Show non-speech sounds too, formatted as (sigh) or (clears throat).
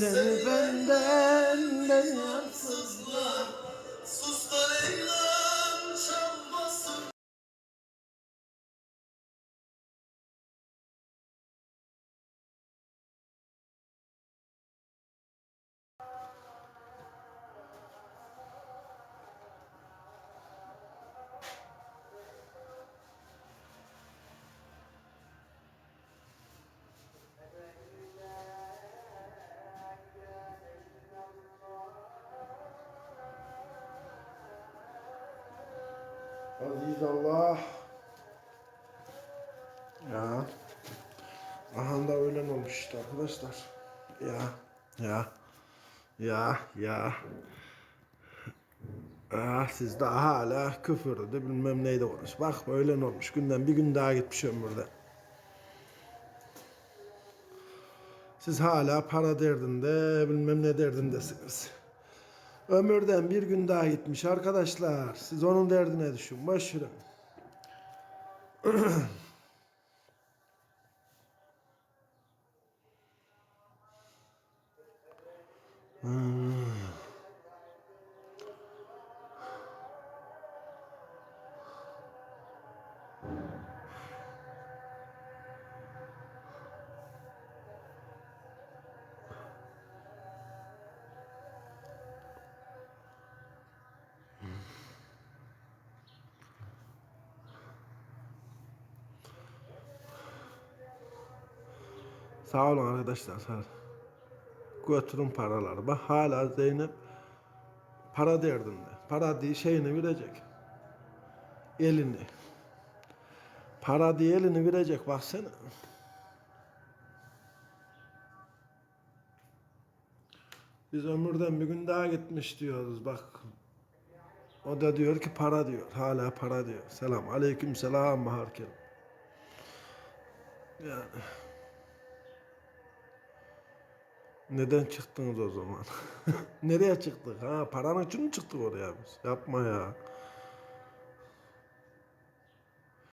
seni benden ben yansız. Aziz Allah. Ya. Aha da öğlen olmuş işte arkadaşlar. Ya. Ya. Ya. Ya. Ah siz daha hala küfürdü bilmem neydi konuş. Bak öğlen olmuş. Günden bir gün daha gitmiş ömürde. Siz hala para derdinde bilmem ne derdindesiniz. Ömürden bir gün daha gitmiş arkadaşlar. Siz onun derdine düşün. Boş verin. (clears throat) Sağ olun arkadaşlar. Götürün paraları. Bak hala Zeynep para derdinde. Para diye şeyini verecek. Elini. Para diye elini verecek baksana. Biz ömürden bir gün daha gitmiş diyoruz bak. O da diyor ki para diyor. Hala para diyor. Selam. Aleyküm selam Bahar Kerim. Yani. Neden çıktınız o zaman? (laughs) Nereye çıktık? Ha paranın için mi çıktık oraya biz? Yapma ya.